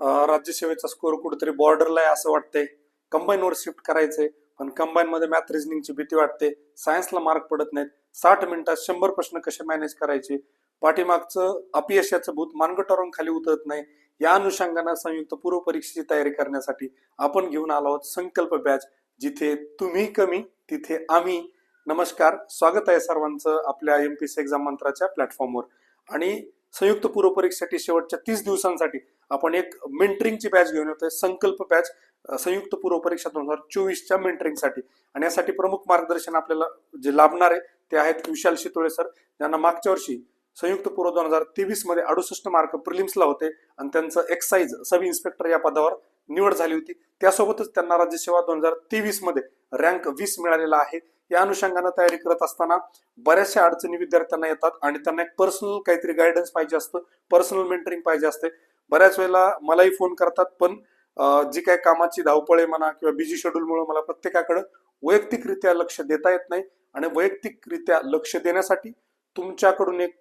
राज्यसेवेचा score कुठेतरी बॉर्डरला आहे असं वाटतंय. कंबाईनवर शिफ्ट करायचंय पण कंबाईन मध्ये मॅथ रिझनिंगची भीती वाटते. सायन्सला मार्क पडत नाहीत. साठ मिनिटात शंभर प्रश्न कसे मॅनेज करायचे? पाठीमागचं अपयशाचं भूत मानगटावरून खाली उतरत नाही. या अनुषंगानं संयुक्त पूर्व परीक्षेची तयारी करण्यासाठी आपण घेऊन आलो आहोत संकल्प बॅच जिथे तुम्ही कमी तिथे आम्ही. नमस्कार. स्वागत आहे सर्वांचं आपल्या एम पी सी एक्झाम मंत्राच्या प्लॅटफॉर्मवर आणि संयुक्त पूर्व परीक्षेसाठी शेवटच्या तीस दिवसांसाठी आपण एक मेंटरिंगची बॅच घेऊन येतोय संकल्प बॅच संयुक्त पूर्व परीक्षा दोन हजार चोवीसच्या मेंटरिंगसाठी आणि यासाठी प्रमुख मार्गदर्शन आपल्याला जे लाभणार आहे ते आहेत विशाल शितोळे सर ज्यांना मागच्या वर्षी संयुक्त पूर्व दोन हजार तेवीसमध्ये अडुसष्ट मार्क प्रिलिम्सला होते आणि त्यांचं एक्साईज सब इन्स्पेक्टर या पदावर निवड झाली होती. त्यासोबतच त्यांना राज्यसेवा दोन हजार तेवीसमध्ये रँक वीस मिळालेला आहे. या अनुषंगानं तयारी करत असताना बऱ्याचशा अडचणी विद्यार्थ्यांना येतात आणि त्यांना एक पर्सनल काहीतरी गायडन्स पाहिजे असतं पर्सनल मेंटरिंग पाहिजे असते. बऱ्याच वेळेला मलाही फोन करतात पण जी काही कामाची धावपळ आहे म्हणा किंवा बिझी शेड्यूलमुळे मला प्रत्येकाकडे वैयक्तिकरित्या लक्ष देता येत नाही आणि वैयक्तिकरित्या लक्ष देण्यासाठी तुमच्याकडून एक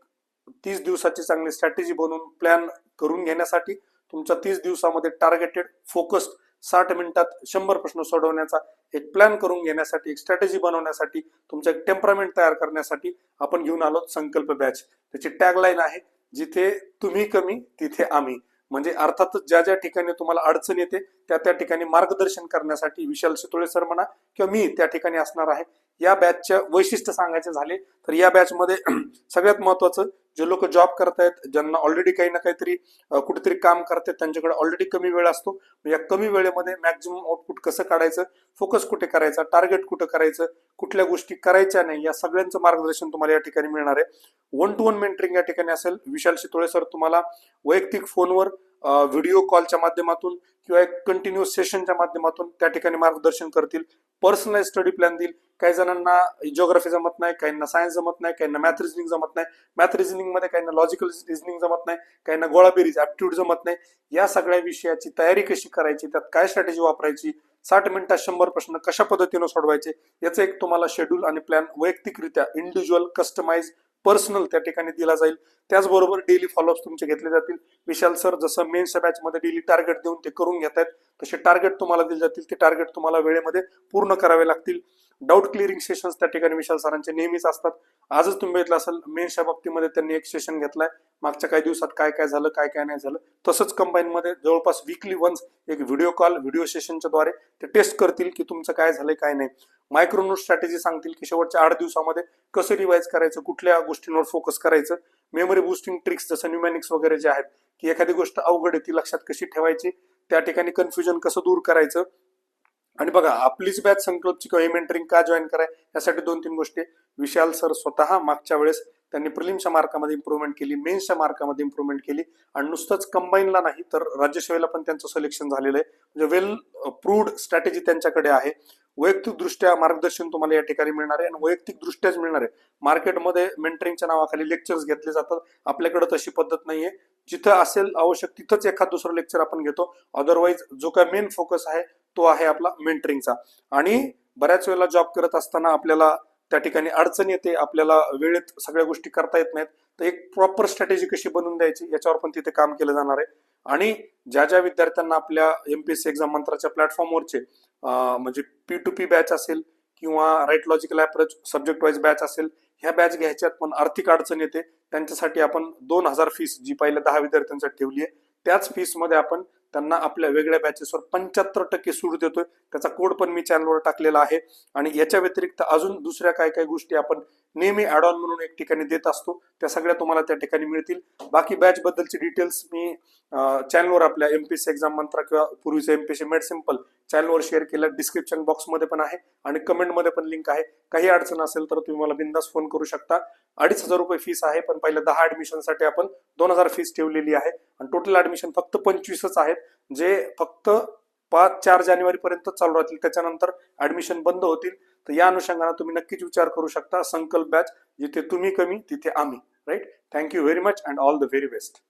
तीस दिवसाची चांगली स्ट्रॅटेजी बनवून प्लॅन करून घेण्यासाठी तुमच्या तीस दिवसामध्ये टार्गेटेड फोकस्ड साठ मिनिटात शंभर प्रश्न सोडवण्याचा एक प्लॅन करून घेण्यासाठी एक स्ट्रॅटेजी बनवण्यासाठी तुमचं एक टेम्परामेंट तयार करण्यासाठी आपण घेऊन आलो संकल्प बॅच त्याची टॅगलाईन आहे जिथे तुम्ही कमी तिथे आम्ही. म्हणजे अर्थातच ज्या ज्या ठिकाणी तुम्हाला अडचण येते त्या त्या ठिकाणी मार्गदर्शन करण्यासाठी विशाल शितोळे सर म्हणा किंवा मी त्या ठिकाणी असणार आहे. या बॅचच्या वैशिष्ट्य सांगायचे झाले तर या बॅचमध्ये सगळ्यात महत्वाचं जे लोक जॉब करतायत ज्यांना ऑलरेडी काही ना काहीतरी कुठेतरी काम करतात त्यांच्याकडे ऑलरेडी कमी वेळ असतो. या कमी वेळेमध्ये मॅक्झिमम आउटपुट कसं काढायचं? फोकस कुठे करायचा? टार्गेट कुठं करायचं? कुठल्या गोष्टी करायच्या नाही? या सगळ्यांचं मार्गदर्शन तुम्हाला या ठिकाणी मिळणार आहे. वन टू वन मेंटरिंग या ठिकाणी असेल. विशाल शितोळे सर तुम्हाला वैयक्तिक फोनवर व्हिडिओ कॉलच्या माध्यमातून किंवा एक कंटिन्युअस सेशनच्या माध्यमातून त्या ठिकाणी मार्गदर्शन करतील. पर्सनलाइज स्टडी प्लॅन देईल. काही जणांना जिओग्राफी जमत नाही काहींना सायन्स जमत नाही काहींना मॅथ रिझनिंग जमत नाही. मॅथ रिझनिंगमध्ये काहींना लॉजिकल रिझनिंग जमत नाही काहींना गोळाबेरीज ऍप्टिट्यूड जमत नाही. या सगळ्या विषयाची तयारी कशी करायची त्यात काय स्ट्रॅटेजी वापरायची साठ मिनिटात शंभर प्रश्न कशा पद्धतीनं सोडवायचे याचं एक तुम्हाला शेड्यूल आणि प्लॅन वैयक्तिकरित्या इंडिव्हिज्युअल कस्टमाइज पर्सनल त्या ठिकाणी दिला जाईल. त्याचबरोबर डेली फॉलोअप्स तुमचे घेतले जातील. विशाल सर जसं मेन्सच्या बॅचमध्ये डेली टार्गेट देऊन ते करून घेत आहेत तसे टार्गेट तुम्हाला दिले जातील. ते टार्गेट तुम्हाला वेळेमध्ये पूर्ण करावे लागतील. डाऊट क्लिअरिंग सेशन्स त्या ठिकाणी विशाल सरांचे नेहमीच असतात. आजच तुम्ही बघितलं असेल मेन्सच्या बाबतीमध्ये त्यांनी एक सेशन घेतलाय. मागच्या काही दिवसात काय काय झालं काय काय नाही झालं. तसंच कंबाईन मध्ये जवळपास विकली वन्स एक व्हिडिओ कॉल व्हिडिओ सेशनच्या द्वारे ते टेस्ट करतील की तुमचं काय झालंय काय नाही. मायक्रोनोट स्ट्रॅटेजी सांगतील की शेवटच्या आठ दिवसामध्ये कसं रिवाइज करायचं कुठल्या गोष्टींवर फोकस करायचं. मेमरी बुस्टिंग ट्रिक्स जसं न्युमॅनिक्स वगैरे जे आहेत की एखादी गोष्ट अवघड आहे ती लक्षात कशी ठेवायची? त्या ठिकाणी कन्फ्युजन कसं दूर करायचं? आणि बघा आपलीच बॅच संकल्पची किंवा मेंटरिंग का जॉईन कराय यासाठी दोन तीन गोष्टी. विशाल सर स्वतः मागच्या वेळेस त्यांनी प्रिलिमच्या मार्कामध्ये इम्प्रुव्हमेंट केली मेन्सच्या मार्कामध्ये इम्प्रुव्हमेंट केली. आणि नुसतंच कंबाईनला नाही तर राज्यसेवेला पण त्यांचं सिलेक्शन झालेलं आहे. म्हणजे वेल प्रूव्ड स्ट्रॅटेजी त्यांच्याकडे आहे. वैयक्तिकदृष्ट्या मार्गदर्शन तुम्हाला या ठिकाणी मिळणार आहे आणि वैयक्तिकदृष्ट्याच मिळणार आहे. मार्केटमध्ये मेंटरिंगच्या नावाखाली लेक्चर्स घेतले जातात. आपल्याकडे तशी पद्धत नाहीये. जिथं असेल आवश्यक तिथंच एखाद दुसरं लेक्चर आपण घेतो. अदरवाईज जो काय मेन फोकस आहे तो आहे आपला मेंटरिंगचा आणि बऱ्याच वेळेला जॉब करत असताना आपल्याला त्या ठिकाणी अडचण येते आपल्याला वेळेत सगळ्या गोष्टी करता येत नाहीत. तर एक प्रॉपर स्ट्रॅटेजी कशी बनवून द्यायची याच्यावर पण तिथे काम केलं जाणार आहे. आणि ज्या ज्या विद्यार्थ्यांना आपल्या एमपीएससी एक्झाम मंत्राच्या प्लॅटफॉर्मवरचे म्हणजे पी टू पी बॅच असेल किंवा right logical approach subject wise batch असेल ह्या बॅच घ्यायच्यात पण आर्थिक अडचण येते. त्यांच्यासाठी आपण दोन हजार फीस जी पहिल्या दहा विद्यार्थ्यांसाठी ठेवली आहे त्याच फीसमध्ये आपण त्यांना आपल्या वेगळ्या बॅचेसवर पंच्याहत्तर टक्के सूट देतोय. त्याचा कोड पण मी चॅनलवर टाकलेला आहे. आणि याच्या व्यतिरिक्त अजून दुसऱ्या काय काय गोष्टी आपण नेहमी ऍड ऑन म्हणून एक ठिकाणी देत असतो. त्या सगळ्या तुम्हाला त्या ठिकाणी मिळतील. बाकी बॅच बद्दलची डिटेल्स मी चॅनलवर आपल्या एमपीसी एक्झाम मंत्रा किंवा पूर्वीचं एमपीसी मेड सिंपल चॅनलवर शेअर केलं. डिस्क्रिप्शन बॉक्समध्ये पण आहे आणि कमेंटमध्ये पण लिंक आहे. काही अडचण असेल तर तुम्ही मला बिंदास फोन करू शकता. अडीच हजार रुपये फीस आहे पण पहिल्या दहा ऍडमिशनसाठी आपण दोन हजार फीस ठेवलेली आहे. आणि टोटल ऍडमिशन फक्त पंचवीसच आहेत. जे फक्त पाच चार जानेवारी पर्यंत चालू राहतील. त्याच्यानंतर ऍडमिशन बंद होतील. तर या अनुषंगाने तुम्ही नक्कीच विचार करू शकता. संकल्प बॅच जिथे तुम्ही कमी तिथे आम्ही. Right thank you very much and all the very best